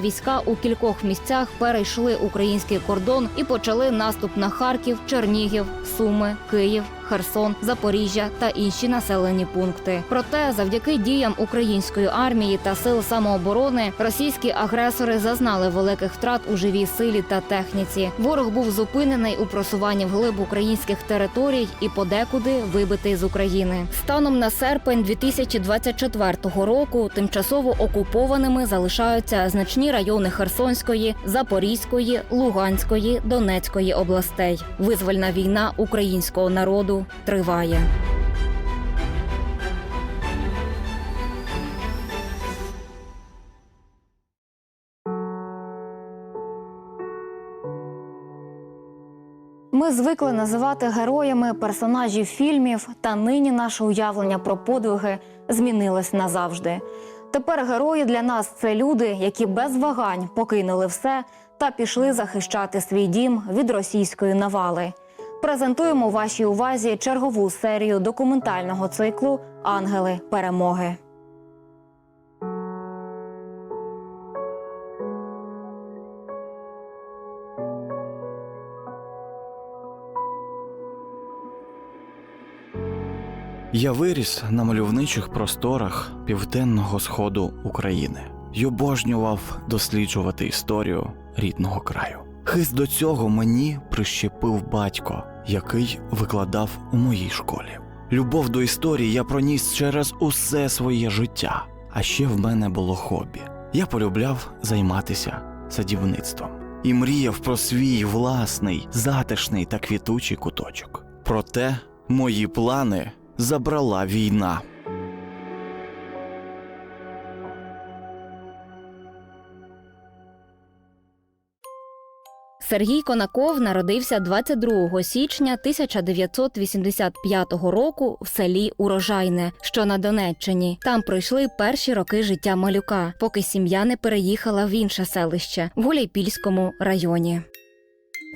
війська у кількох місцях перейшли український кордон і почали наступ на Харків, Чернігів, Суми, Київ. Херсон, Запоріжжя та інші населені пункти. Проте, завдяки діям української армії та сил самооборони, російські агресори зазнали великих втрат у живій силі та техніці. Ворог був зупинений у просуванні вглиб українських територій і подекуди вибитий з України. Станом на серпень 2024 року тимчасово окупованими залишаються значні райони Херсонської, Запорізької, Луганської, Донецької областей. Визвольна війна українського народу триває. Ми звикли називати героями персонажів фільмів, та нині наше уявлення про подвиги змінилось назавжди. Тепер герої для нас це люди, які без вагань покинули все та пішли захищати свій дім від російської навали. Презентуємо вашій увазі чергову серію документального циклу Ангели перемоги. Я виріс на мальовничих просторах південного сходу України й обожнював досліджувати історію рідного краю. Хист до цього мені прищепив батько, який викладав у моїй школі. Любов до історії я проніс через усе своє життя. А ще в мене було хобі. Я полюбляв займатися садівництвом і мріяв про свій власний, затишний та квітучий куточок. Проте мої плани забрала війна. Сергій Конаков народився 22 січня 1985 року в селі Урожайне, що на Донеччині. Там пройшли перші роки життя малюка, поки сім'я не переїхала в інше селище в Гуляйпільському районі.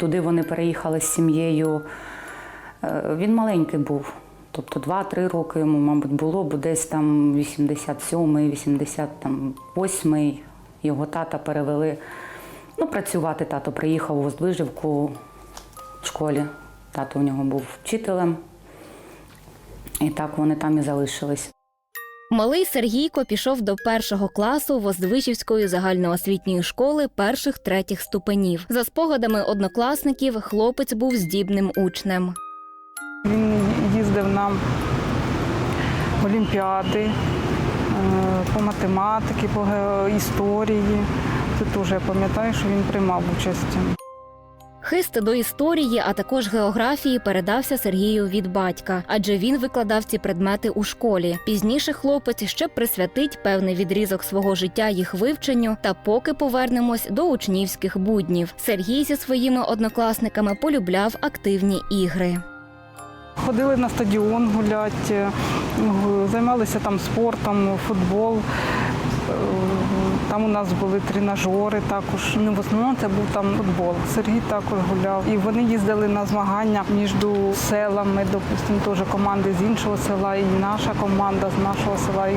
Туди вони переїхали з сім'єю. Е, Він маленький був, тобто 2-3 роки йому, мабуть, було, бо десь там 87-й, 88-й його тата перевели. Ну, працювати тато приїхав у Воздвижівку в школі. Тато у нього був вчителем. І так вони там і залишились. Малий Сергійко пішов до першого класу Воздвижівської загальноосвітньої школи перших третіх ступенів. За спогадами однокласників, хлопець був здібним учнем. Він їздив на олімпіади е, по математиці, по історії. Це теж я пам'ятаю, що він приймав участь. Хист до історії, а також географії передався Сергію від батька, адже він викладав ці предмети у школі. Пізніше хлопець ще присвятить певний відрізок свого життя їх вивченню. Та поки повернемось до учнівських буднів. Сергій зі своїми однокласниками полюбляв активні ігри. Ходили на стадіон гуляти, е, займалися там спортом, футбол. Там у нас були тренажери також. Ну, в основному це був там футбол. Сергій також гуляв. І вони їздили на змагання між селами, допустимо, теж команди з іншого села, і наша команда з нашого села. І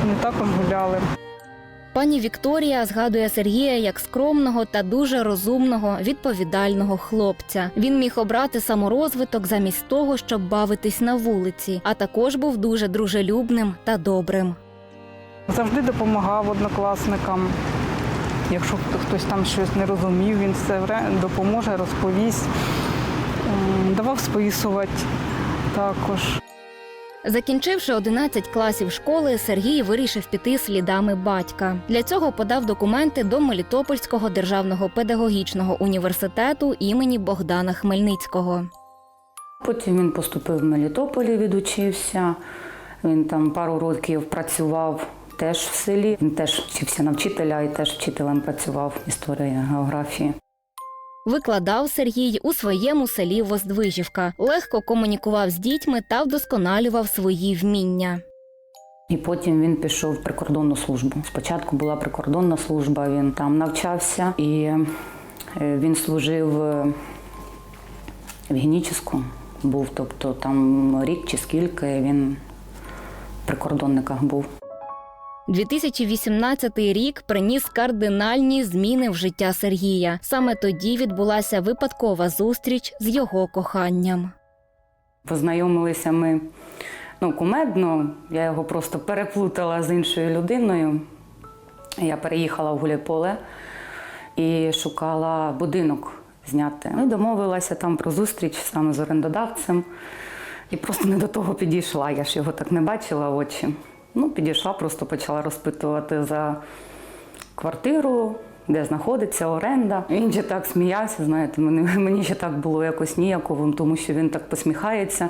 вони також гуляли. Пані Вікторія згадує Сергія як скромного та дуже розумного, відповідального хлопця. Він міг обрати саморозвиток замість того, щоб бавитись на вулиці, а також був дуже дружелюбним та добрим. Завжди допомагав однокласникам. Якщо хтось там щось не розумів, він все допоможе, розповість. Давав списувати також. Закінчивши 11 класів школи, Сергій вирішив піти слідами батька. Для цього подав документи до Мелітопольського державного педагогічного університету імені Богдана Хмельницького. Потім він поступив в Мелітополі, відучився. Він там пару років працював теж в селі. Він теж вчився на вчителя і теж вчителем працював історії географії. Викладав Сергій у своєму селі Воздвижівка, легко комунікував з дітьми та вдосконалював свої вміння. І потім він пішов в прикордонну службу. Спочатку була прикордонна служба, він там навчався і е, він служив е, в Геніческу, був, тобто там рік чи скільки він в прикордонниках був. 2018 рік приніс кардинальні зміни в життя Сергія. Саме тоді відбулася випадкова зустріч з його коханням. Познайомилися ми ну, кумедно, я його просто переплутала з іншою людиною. Я переїхала в Гуляйполе і шукала будинок зняти. Ну, домовилася там про зустріч саме з орендодавцем. І просто не до того підійшла. Я ж його так не бачила в очі. Ну, підійшла, просто почала розпитувати за квартиру, де знаходиться оренда. Він ще так сміявся, знаєте, мені, мені ще так було якось ніяковим, тому що він так посміхається.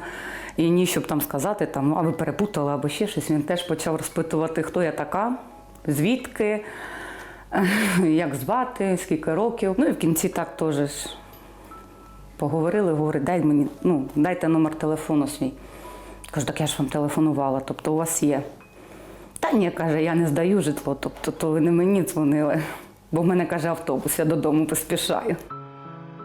І ні, щоб там сказати, там, а ви перепутали або ще щось. Він теж почав розпитувати, хто я така, звідки, як звати, скільки років. Ну і в кінці так теж поговорили, говорить, дай мені, ну, дайте номер телефону свій. Кажу, так я ж вам телефонувала, тобто у вас є. Та ні, каже, я не здаю житло, тобто то ви не мені дзвонили, бо в мене каже автобус, я додому поспішаю.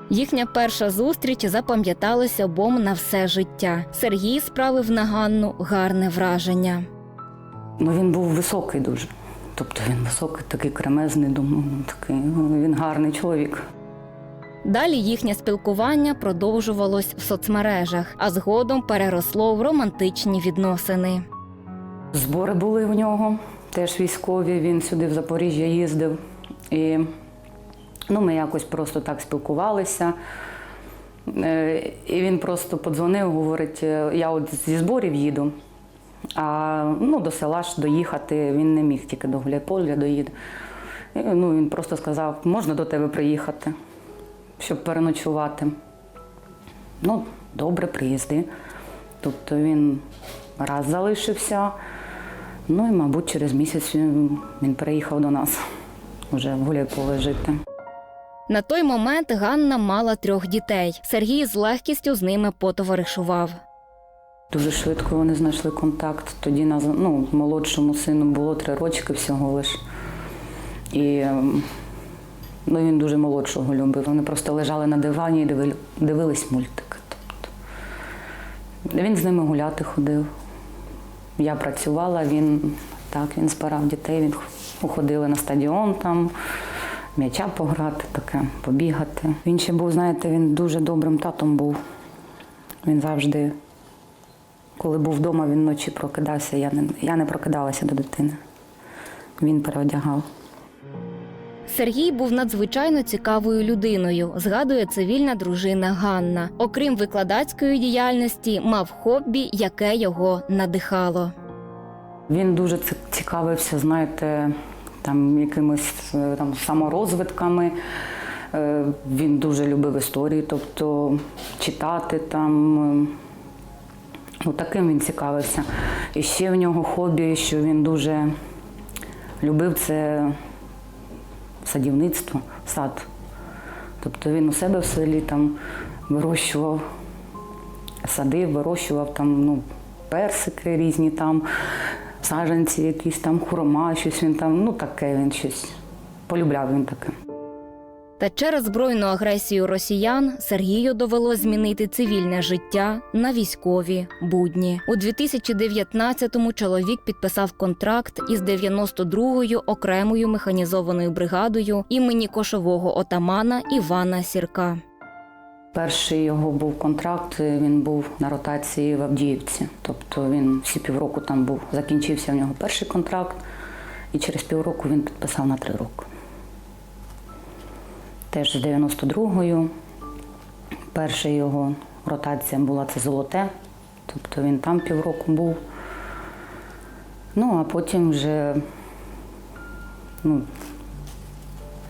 Їхня перша зустріч запам'яталась обом на все життя. Сергій справив на Ганну гарне враження. Ну він був високий дуже. Тобто він високий, такий кремезний, думаю, ну, такий, ну, він гарний чоловік. Далі їхнє спілкування продовжувалось в соцмережах, а згодом переросло в романтичні відносини. Збори були в нього, теж військові. Він сюди в Запоріжжя їздив. І ну, ми якось просто так спілкувалися. Е, І він просто подзвонив, говорить, «Е, я от зі зборів їду, а ну, до села ж доїхати він не міг, тільки до Гуляйполя доїде. І, ну, він просто сказав, можна до тебе приїхати, щоб переночувати. Ну, добре, приїзди. Тобто він раз залишився. Ну і, мабуть, через місяць він, він переїхав до нас вже в Гуляйполе жити. На той момент Ганна мала трьох дітей. Сергій з легкістю з ними потоваришував. Дуже швидко вони знайшли контакт. Тоді на ну, молодшому сину було три рочки всього лиш. І ну, він дуже молодшого любив. Вони просто лежали на дивані і дивились мультики. Тобто. Він з ними гуляти ходив. Я працювала, він так, він збирав дітей, він уходили на стадіон там, м'яча пограти, таке, побігати. Він ще був, знаєте, він дуже добрим татом був. Він завжди коли був вдома, він вночі прокидався. Я не, я не прокидалася до дитини. Він переодягав. Сергій був надзвичайно цікавою людиною, згадує цивільна дружина Ганна. Окрім викладацької діяльності, мав хобі, яке його надихало. Він дуже цікавився, знаєте, там якимись е, там саморозвитками. Е, Він дуже любив історії, тобто читати там. Ну, таким він цікавився. І ще в нього хобі, що він дуже любив це садівництво, сад. Тобто він у себе в селі там вирощував, садив, вирощував там ну, персики різні там, саджанці якісь там, хурма, щось він там, ну таке він щось. Полюбляв він таке. Та через збройну агресію росіян Сергію довелось змінити цивільне життя на військові будні. У 2019-му чоловік підписав контракт із 92-ю окремою механізованою бригадою імені кошового отамана Івана Сірка. Перший його був контракт, він був на ротації в Авдіївці. Тобто він всі півроку там був. Закінчився в нього перший контракт, і через півроку він підписав на три роки. Теж з 92-ю. Перша його ротація була це золоте, тобто він там півроку був. Ну, а потім вже ну,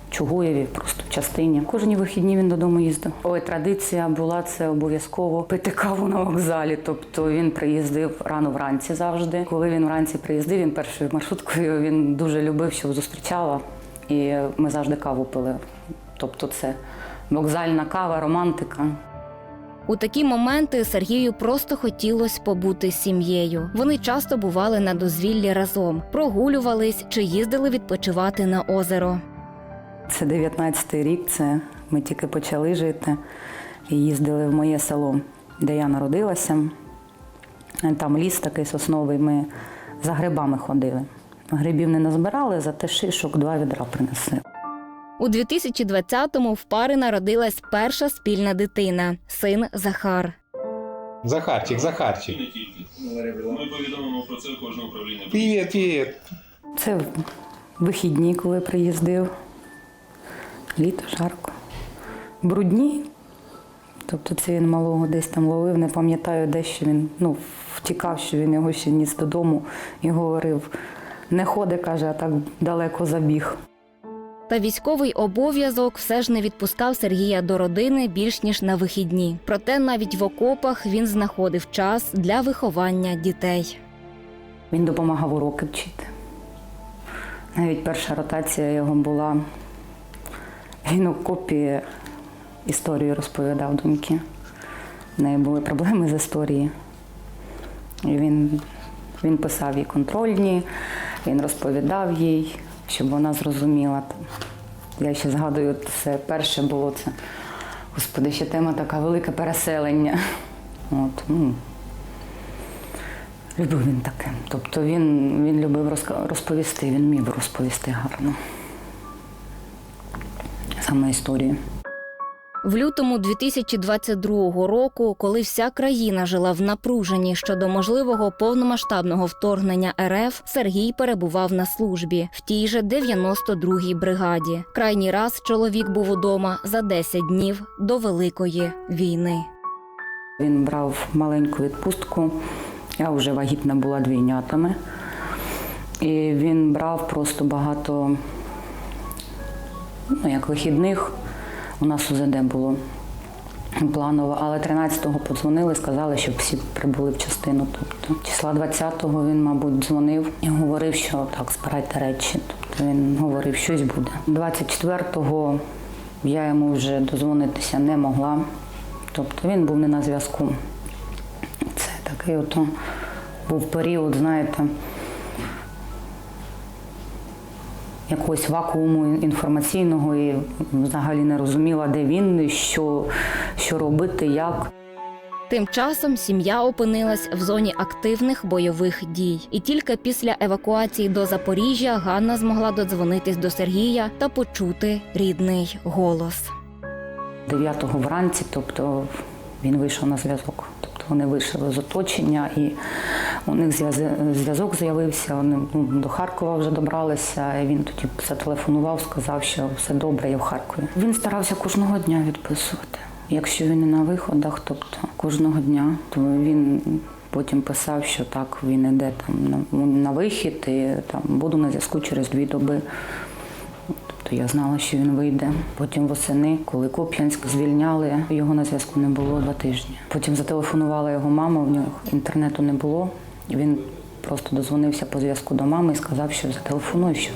Чугуєві, просто в частині. Кожні вихідні він додому їздив. Ой, традиція була це обов'язково пити каву на вокзалі. Тобто він приїздив рано вранці завжди. Коли він вранці приїздив, він першою маршруткою він дуже любив, щоб зустрічала. І ми завжди каву пили. Тобто, це вокзальна кава, романтика. У такі моменти Сергію просто хотілося побути з сім'єю. Вони часто бували на дозвіллі разом, прогулювались чи їздили відпочивати на озеро. Це 19-й рік, це ми тільки почали жити і їздили в моє село, де я народилася. Там ліс такий сосновий, ми за грибами ходили. Грибів не назбирали, зате шишок два відра принесли. У 2020-му в пари народилась перша спільна дитина син Захар. Захарчик, Захарчик. Ми повідомимо про це в кожне управління. Привіт, привіт. Це вихідні, коли приїздив. Літо, жарко. Брудні. Тобто це він малого десь там ловив, не пам'ятаю, де що він ну, втікав, що він його ще ніс додому і говорив: не ходи, каже, а так далеко забіг. Та військовий обов'язок все ж не відпускав Сергія до родини більш ніж на вихідні. Проте навіть в окопах він знаходив час для виховання дітей. Він допомагав уроки вчити. Навіть перша ротація його була. Він у копі історію розповідав доньки. В неї були проблеми з історії. І він, він писав їй контрольні, він розповідав їй, щоб вона зрозуміла. Я ще згадую, це перше було це. Господи, ще тема така велике переселення. От, ну, Любив він таке. Тобто він, він любив розповісти, він міг розповісти гарно. Саме історію. В лютому 2022 року, коли вся країна жила в напруженні щодо можливого повномасштабного вторгнення РФ, Сергій перебував на службі в тій же 92-й бригаді. Крайній раз чоловік був удома за 10 днів до Великої війни. Він брав маленьку відпустку. Я вже вагітна була двійнятами. І він брав просто багато, ну, як вихідних. У нас УЗД було планово, але 13-го подзвонили, сказали, щоб всі прибули в частину. Тобто числа 20-го він, мабуть, дзвонив і говорив, що так, збирайте речі. Тобто він говорив, щось буде. 24-го я йому вже дозвонитися не могла. Тобто він був не на зв'язку. Це такий ото був період, знаєте, якогось вакууму інформаційного і взагалі не розуміла, де він, що, що робити, як. Тим часом сім'я опинилась в зоні активних бойових дій, і тільки після евакуації до Запоріжжя Ганна змогла додзвонитись до Сергія та почути рідний голос. 9-го вранці, тобто він вийшов на зв'язок. Тобто вони вийшли з оточення, і у них зв'язок з'явився. Вони ну, до Харкова вже добралися. Він тоді зателефонував, сказав, що все добре, я в Харкові. Він старався кожного дня відписувати. Якщо він не на виходах, тобто кожного дня, то він потім писав, що так, він іде там на, на вихід і там буду на зв'язку через дві доби. Тобто я знала, що він вийде. Потім восени, коли Куп'янськ звільняли, його на зв'язку не було два тижні. Потім зателефонувала його мама, в нього інтернету не було. Він просто дозвонився по зв'язку до мами і сказав, що зателефонує, що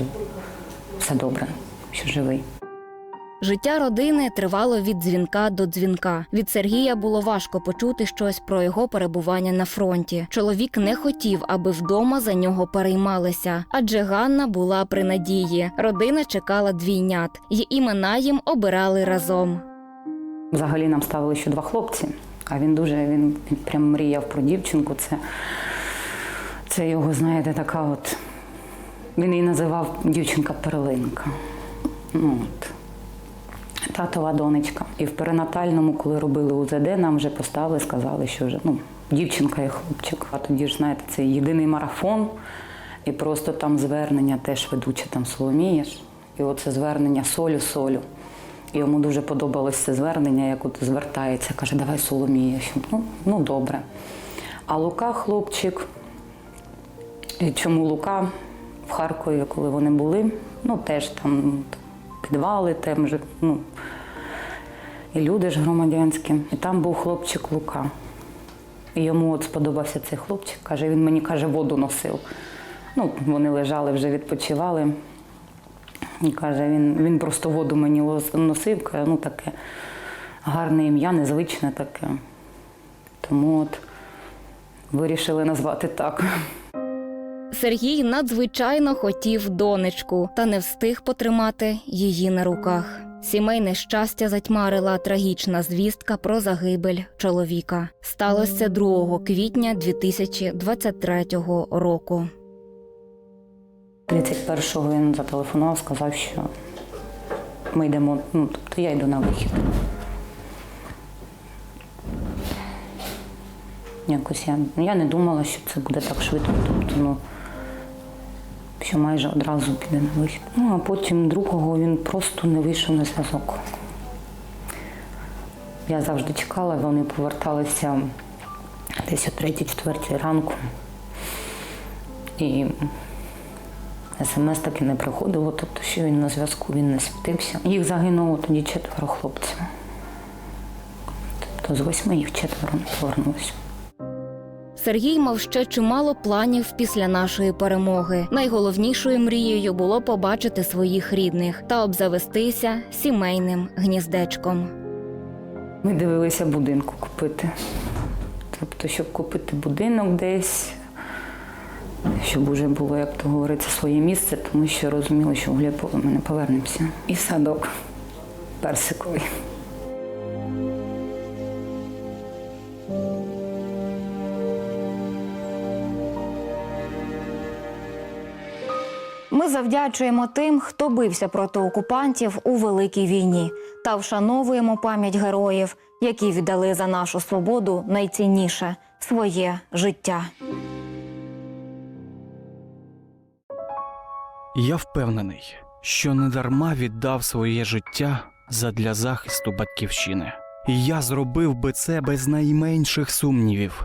все добре, що живий. Життя родини тривало від дзвінка до дзвінка. Від Сергія було важко почути щось про його перебування на фронті. Чоловік не хотів, аби вдома за нього переймалися, адже Ганна була при надії. Родина чекала двійнят, і імена їм обирали разом. Взагалі нам ставили ще два хлопці, а він дуже він прям мріяв про дівчинку. Це, це його, знаєте, така от. Він її називав дівчинка перлинка. Ну, от. Татова донечка. І в перинатальному, коли робили УЗД, нам вже поставили, сказали, що вже ну, дівчинка і хлопчик. А тоді ж, знаєте, це єдиний марафон, і просто там звернення теж ведуча там Соломія. ж. І оце звернення солю, солю. І йому дуже подобалось це звернення, як от звертається, каже, давай Соломія. Що, Ну, ну добре. А Лука хлопчик. Чому Лука в Харкові, коли вони були, ну теж там підвали, там же, ну, і люди ж громадянські. І там був хлопчик Лука. І йому от сподобався цей хлопчик. Каже, він мені каже, воду носив. Ну, вони лежали, вже відпочивали. І каже, він, він просто воду мені носив, каже, ну таке гарне ім'я, незвичне таке. Тому от вирішили назвати так. Сергій надзвичайно хотів донечку та не встиг потримати її на руках. Сімейне щастя затьмарила трагічна звістка про загибель чоловіка. Сталося 2 квітня 2023 року. 31-го він зателефонував, сказав, що ми йдемо, ну, тобто я йду на вихід. Якось я, я не думала, що це буде так швидко. Тобто, ну, що майже одразу піде на вихід. Ну, а потім другого він просто не вийшов на зв'язок. Я завжди чекала, вони поверталися десь о 3-4 ранку. І смс таки не приходило, тобто, що він на зв'язку, він не світився. Їх загинуло тоді четверо хлопців. Тобто з восьми їх четверо не повернулося. Сергій мав ще чимало планів після нашої перемоги. Найголовнішою мрією було побачити своїх рідних та обзавестися сімейним гніздечком. Ми дивилися будинку купити. Тобто, щоб купити будинок десь, щоб вже було, як то говориться, своє місце, тому що розуміли, що в Гліпово ми не повернемося. І садок персиковий. Ми завдячуємо тим, хто бився проти окупантів у великій війні, та вшановуємо пам'ять героїв, які віддали за нашу свободу найцінніше своє життя. Я впевнений, що недарма віддав своє життя задля захисту батьківщини. Я зробив би це без найменших сумнівів,